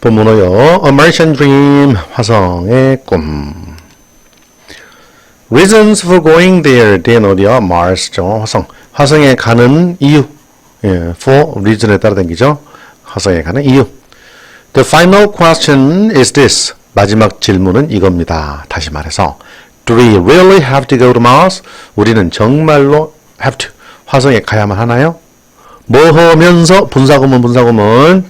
본문어요. A Martian Dream, 화성의 꿈. Reasons for going there, then 어디야? Mars죠. 화성. 화성에 가는 이유. 예, for reason에 따라 댕기죠. 화성에 가는 이유. The final question is this. 마지막 질문은 이겁니다. 다시 말해서 Do we really have to go to Mars? 우리는 정말로 have to 화성에 가야만 하나요? 뭐 하면서 분사구문 분사구문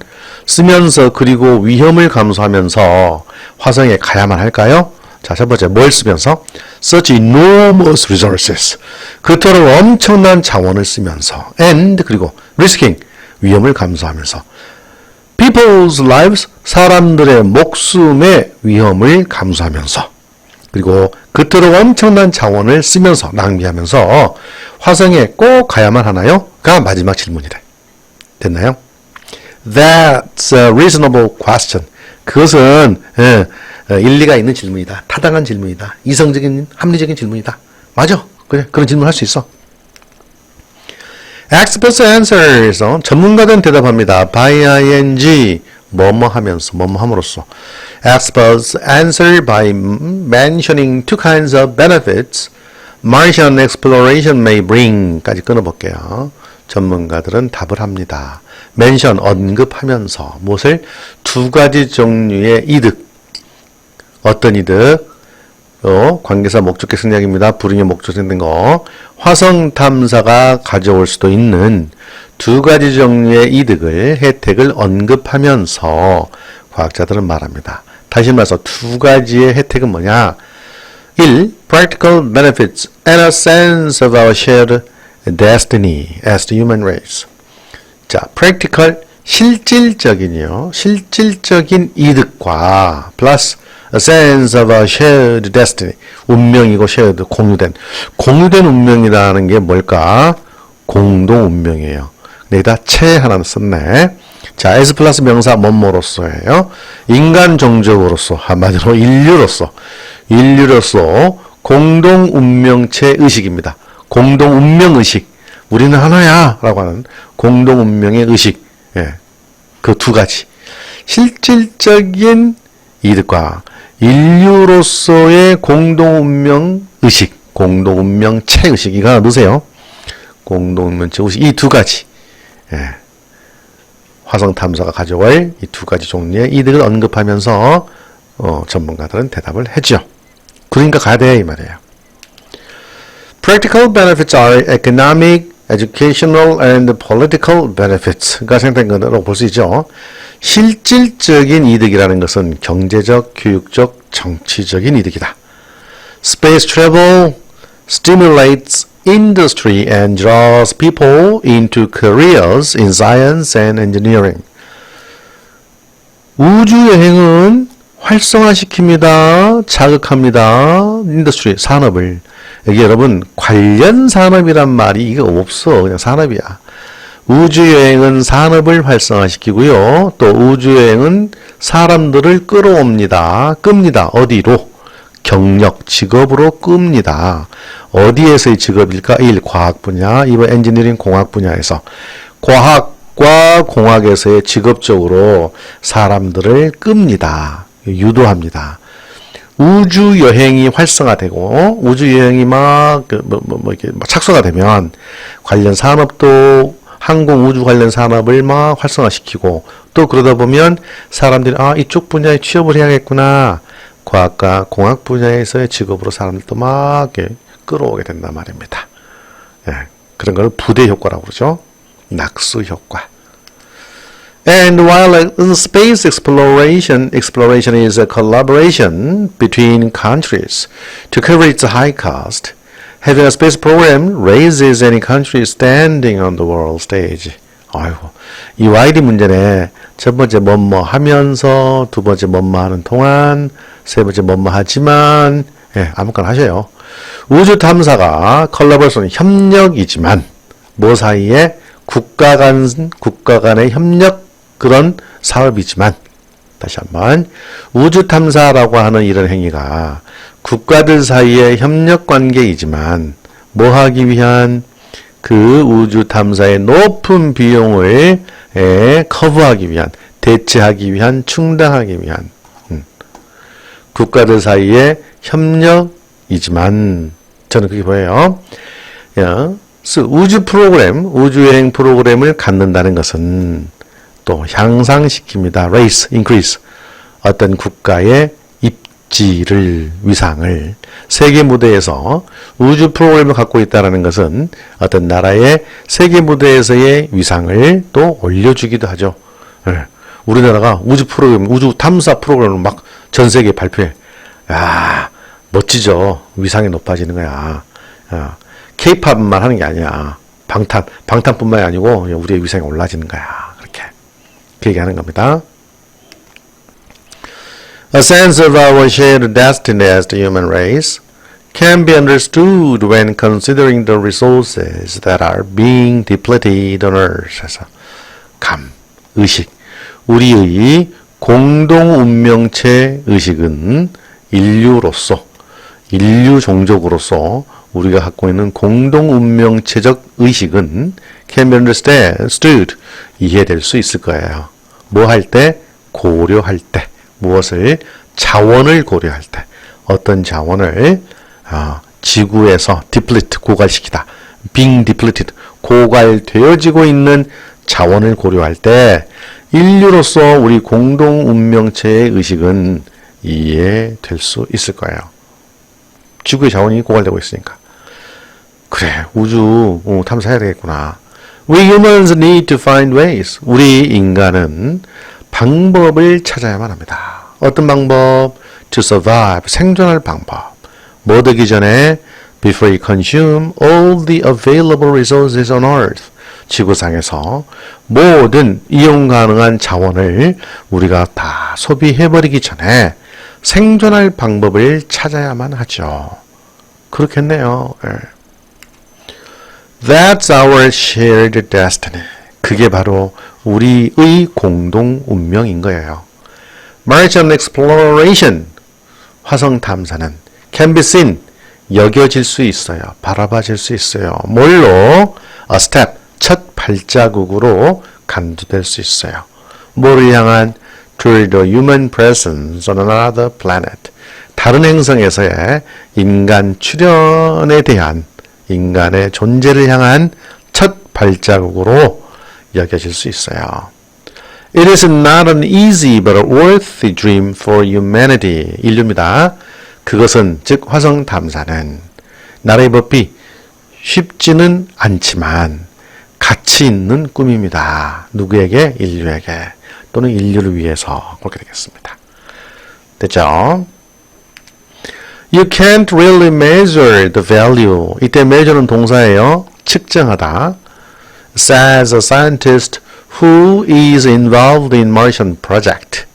쓰면서 그리고 위험을 감수하면서 화성에 가야만 할까요? 자, 첫 번째 뭘 쓰면서 such enormous resources 그토록 엄청난 자원을 쓰면서 and 그리고 risking 위험을 감수하면서 people's lives 사람들의 목숨의 위험을 감수하면서 그리고 그토록 엄청난 자원을 쓰면서 낭비하면서 화성에 꼭 가야만 하나요? 가 마지막 질문이래. 됐나요? That's a reasonable question. 그것은 예, 어, 일리가 있는 질문이다. 타당한 질문이다. 이성적인 합리적인 질문이다. 맞아. 그래 그런 질문 할 수 있어. Experts answers 어, 전문가들은 대답합니다. by ing 뭐뭐 하면서 뭐뭐 함으로써 Experts answer by mentioning two kinds of benefits Martian exploration may bring까지 끊어볼게요. 전문가들은 답을 합니다. mention 언급하면서 무엇을 두 가지 종류의 이득 어떤 이득 어, 관계사 목적계 생략입니다. 불응의 목적 생긴 거. 화성 탐사가 가져올 수도 있는 두 가지 종류의 이득을, 혜택을 언급하면서 과학자들은 말합니다. 다시 말해서 두 가지의 혜택은 뭐냐? 1. Practical benefits and a sense of our shared destiny as the human race. 자, practical, 실질적인요. 실질적인 이득과 플러스 a sense of a shared destiny. 운명이고 shared, 공유된. 공유된 운명이라는 게 뭘까? 공동 운명이에요. 여기다 채 하나 썼네. 자, S 플러스 명사 뭐뭐로서예요. 인간 종족으로서, 한마디로 인류로서, 인류로서 공동 운명체 의식입니다. 공동 운명 의식. 우리는 하나야! 라고 하는 공동 운명의 의식. 예. 그 두 가지. 실질적인 이득과 인류로서의 공동 운명 의식, 공동 운명 체 의식. 이거 하나 넣으세요. 공동 운명 체 의식. 이 두 가지. 예. 화성 탐사가 가져올 이두 가지 종류의 이득을 언급하면서 어, 전문가들은 대답을 했죠. 그러니까 가야 돼 이 말이에요. Practical benefits are economic, educational, and political benefits가 생각된 거라고 볼 수 있죠. 실질적인 이득이라는 것은 경제적, 교육적, 정치적인 이득이다. Space travel stimulates industry and draws people into careers in science and engineering. 우주 여행은 활성화시킵니다. 자극합니다. 인더스트리, 산업을. 여기 여러분, 관련 산업이란 말이 이거 없어. 그냥 산업이야. 우주여행은 산업을 활성화시키고요. 또 우주여행은 사람들을 끌어옵니다. 끕니다. 어디로? 경력, 직업으로 끕니다. 어디에서의 직업일까? 1. 과학 분야, 2번 엔지니어링 공학 분야에서. 과학과 공학에서의 직업적으로 사람들을 끕니다. 유도합니다. 우주 여행이 활성화되고 우주 여행이 막뭐뭐뭐 이렇게 착수가 되면 관련 산업도 항공 우주 관련 산업을 막 활성화시키고 또 그러다 보면 사람들이 아 이쪽 분야에 취업을 해야겠구나 과학과 공학 분야에서의 직업으로 사람들도 막 끌어오게 된단 말입니다. 예, 그런 걸 부대 효과라고 그러죠. 낙수 효과. And while in space exploration, exploration is a collaboration between countries to cover its high cost, having a space program raises any country standing on the world stage. 아이고, 이 YD 문제네. 첫 번째 뭐뭐 하면서, 두 번째 뭐뭐 하는 동안, 세 번째 뭐뭐 하지만, 예, 아무거나 하셔요. 우주 탐사가 컬러버스는 협력이지만, 뭐 사이에 국가 간, 국가 간의 협력 그런 사업이지만 다시 한번 우주 탐사라고 하는 이런 행위가 국가들 사이의 협력 관계이지만 뭐 하기 위한 그 우주 탐사의 높은 비용을 에, 커버하기 위한 대체하기 위한, 충당하기 위한 음. 국가들 사이의 협력이지만 저는 그게 보여요. 야, 우주 프로그램, 우주여행 프로그램을 갖는다는 것은 또 향상시킵니다. raise, increase. 어떤 국가의 입지를, 위상을 세계 무대에서 우주 프로그램을 갖고 있다는 것은 어떤 나라의 세계 무대에서의 위상을 또 올려주기도 하죠. 예. 우리나라가 우주 프로그램, 우주 탐사 프로그램을 막 전 세계에 발표해. 야, 멋지죠. 위상이 높아지는 거야. 야, 케이팝만 하는 게 아니야. 방탄, 방탄뿐만이 아니고 우리의 위상이 올라지는 거야. 그 얘기하는 겁니다. A sense of our shared destiny as the human race can be understood when considering the resources that are being depleted on earth. 감, 의식, 우리의 공동 운명체 의식은 인류로서, 인류 종족으로서 우리가 갖고 있는 공동 운명체적 의식은 can be understood, 이해될 수 있을 거예요. 뭐 할 때? 고려할 때. 무엇을? 자원을 고려할 때. 어떤 자원을 어, 지구에서 deplete, 고갈시키다. being depleted, 고갈되어지고 있는 자원을 고려할 때 인류로서 우리 공동 운명체의 의식은 이해될 수 있을 거예요. 지구의 자원이 고갈되고 있으니까. 그래, 우주 어, 탐사해야 되겠구나. We humans need to find ways. 우리 인간은 방법을 찾아야만 합니다. 어떤 방법? To survive. 생존할 방법. 뭐 되기 전에 before you consume all the available resources on earth. 지구상에서 모든 이용 가능한 자원을 우리가 다 소비해버리기 전에 생존할 방법을 찾아야만 하죠. 그렇겠네요. 예. That's our shared destiny. 그게 바로 우리의 공동 운명인 거예요. Martian exploration, 화성 탐사는 can be seen, 여겨질 수 있어요. 바라봐질 수 있어요. 뭘로? A step, 첫 발자국으로 간주될 수 있어요. 뭐를 향한? To the human presence on another planet. 다른 행성에서의 인간 출현에 대한 인간의 존재를 향한 첫 발자국으로 여겨질 수 있어요. It is not an easy but a worthy dream for humanity. 인류입니다. 그것은 즉 화성 탐사는 나라의 법이 쉽지는 않지만 가치 있는 꿈입니다. 누구에게? 인류에게 또는 인류를 위해서 그렇게 되겠습니다. 됐죠? You can't really measure the value. 이때 measure는 동사예요. 측정하다. Says a scientist who is involved in Martian project.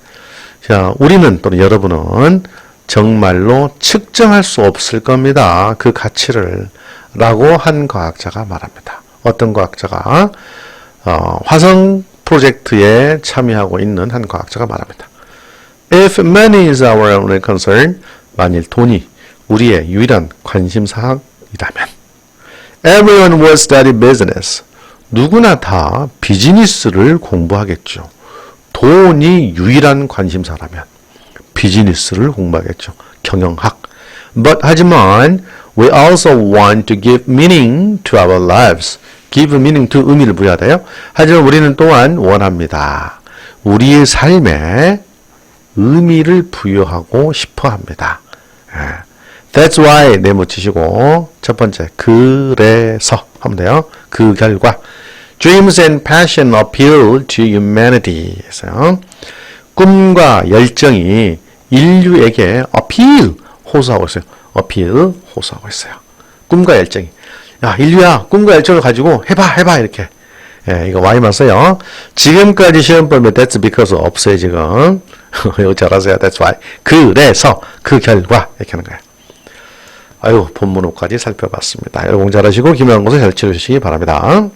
자, 우리는 또는 여러분은 정말로 측정할 수 없을 겁니다. 그 가치를 라고 한 과학자가 말합니다. 어떤 과학자가 어, 화성 프로젝트에 참여하고 있는 한 과학자가 말합니다. If money is our only concern, 만일 돈이 우리의 유일한 관심 사항이라면 everyone will study business. 누구나 다 비즈니스를 공부하겠죠. 돈이 유일한 관심사라면 비즈니스를 공부하겠죠. 경영학. But 하지만 we also want to give meaning to our lives. give meaning to 의미를 부여하다요. 하지만 우리는 또한 원합니다. 우리의 삶에 의미를 부여하고 싶어 합니다. That's why 네모 치시고 첫 번째 그래서 하면 돼요. 그 결과 Dreams and passion appeal to humanity. 에서요. 꿈과 열정이 인류에게 appeal 호소하고 있어요. appeal 호소하고 있어요. 꿈과 열정이 야 인류야 꿈과 열정을 가지고 해봐 해봐 이렇게 예, 이거 Y만 써요. 지금까지 시험 보면 that's because 없어요 지금. 이거 잘하세요. That's why. 그래서 그 결과 이렇게 하는 거예요. 아유 본문호까지 살펴봤습니다. 여러분 잘하시고 김영한 것을 잘 치르시기 바랍니다.